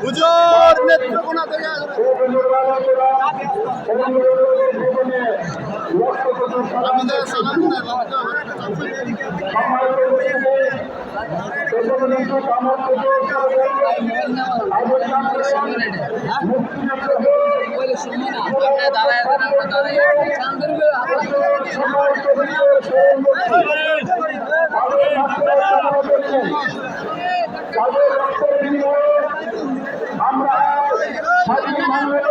পুজোর নেত্রকোনা থেকে দাঁড়ায় তাদের রক্তের আমরা স্বাধীন বাংলাদেশ স্বাধীন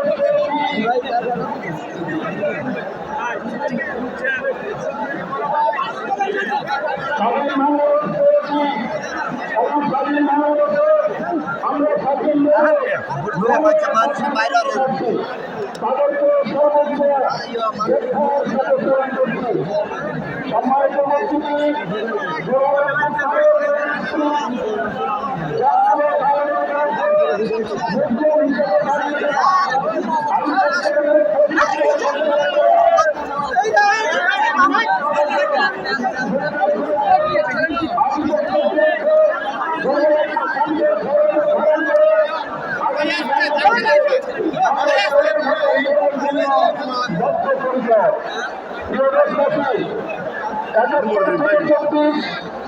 বাংলাদেশ পেয়েছি। এখন সম্মানিত চব্বিশ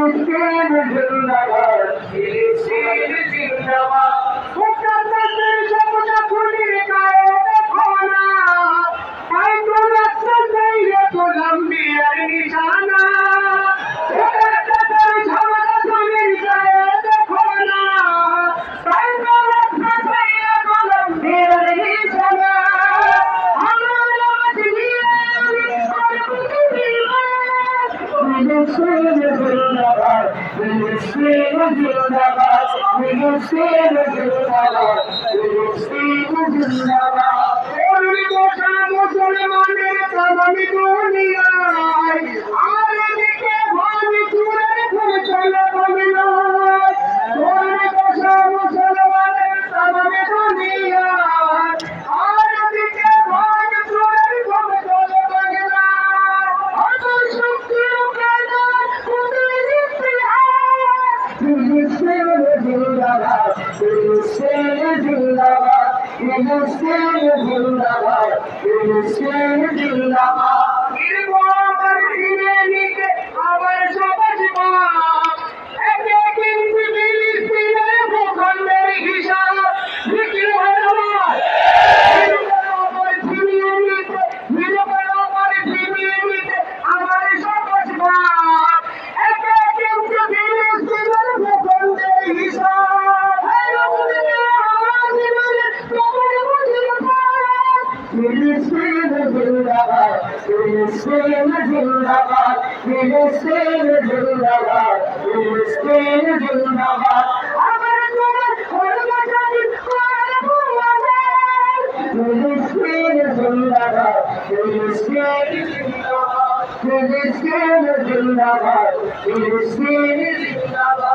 মুসলিম জিন্দাবাদ ফিলিস্তিন জিন্দাবাদ। জিন্দাবাদ ফিলিস্তিন জিন্দাবাদ ফিলিস্তিন জিন্দাবাদ ফিলিস্তিন জিন্দাবাদ দুনিয়ায় হিন্দুস্তান জিন্দাবাদ হিন্দুস্তান জিন্দাবাদ হিন্দুস্তান জিন্দাবাদ হিন্দুস্তান জিন্দাবাদ ফিলিস্তিন জিন্দাবাদ ফিলিস্তিন জিন্দাবাদ। আমার তোমার হলো জানি করব আমার ফিলিস্তিন জিন্দাবাদ ফিলিস্তিন জিন্দাবাদ ফিলিস্তিন জিন্দাবাদ। ফিলিস্তিন ঠিকানা।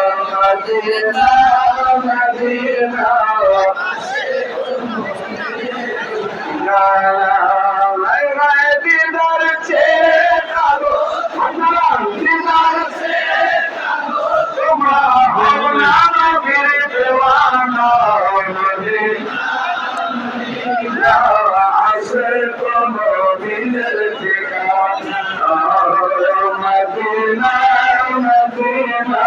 মদিনা দিদার ছেড়ে কালো দিদার ছেড়ে তোমরা ভাবনা নবীর দেওয়ানা মদিনা আসে কোনো দিনের ঠিকানা মদিনা মদিনা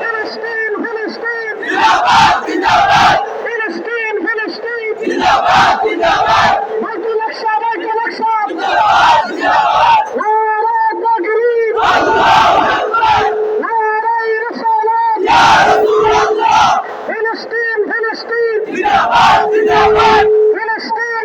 ফিলিস্তিন ফিলিস্তিন জিন্দাবাদ জিন্দাবাদ ফিলিস্তিন ফিলিস্তিন জিন্দাবাদ জিন্দাবাদ মাইকেল আকসা মাইকেল আকসা জিন্দাবাদ জিন্দাবাদ নারে তাকবীর আল্লাহু আকবার নারে রিসালাত ইয়া রাসূলুল্লাহ ফিলিস্তিন ফিলিস্তিন জিন্দাবাদ জিন্দাবাদ ফিলিস্তিন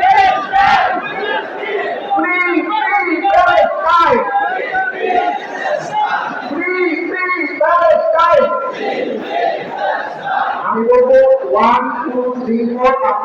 আমি বলব ওয়ান টু থ্রি ফোর আপনার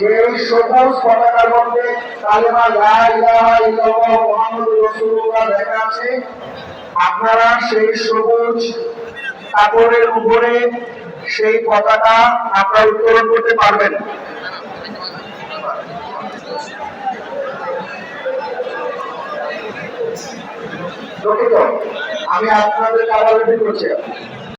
যে সবুজ পতাকার মধ্যে কালেমা লা লেখা আছে, আপনারা সেই সবুজ কাপড়ের উপরে সেই পতাকা আপনারা উত্তোলন করতে পারবেন। আমি আপনাদের কারাগারে করছি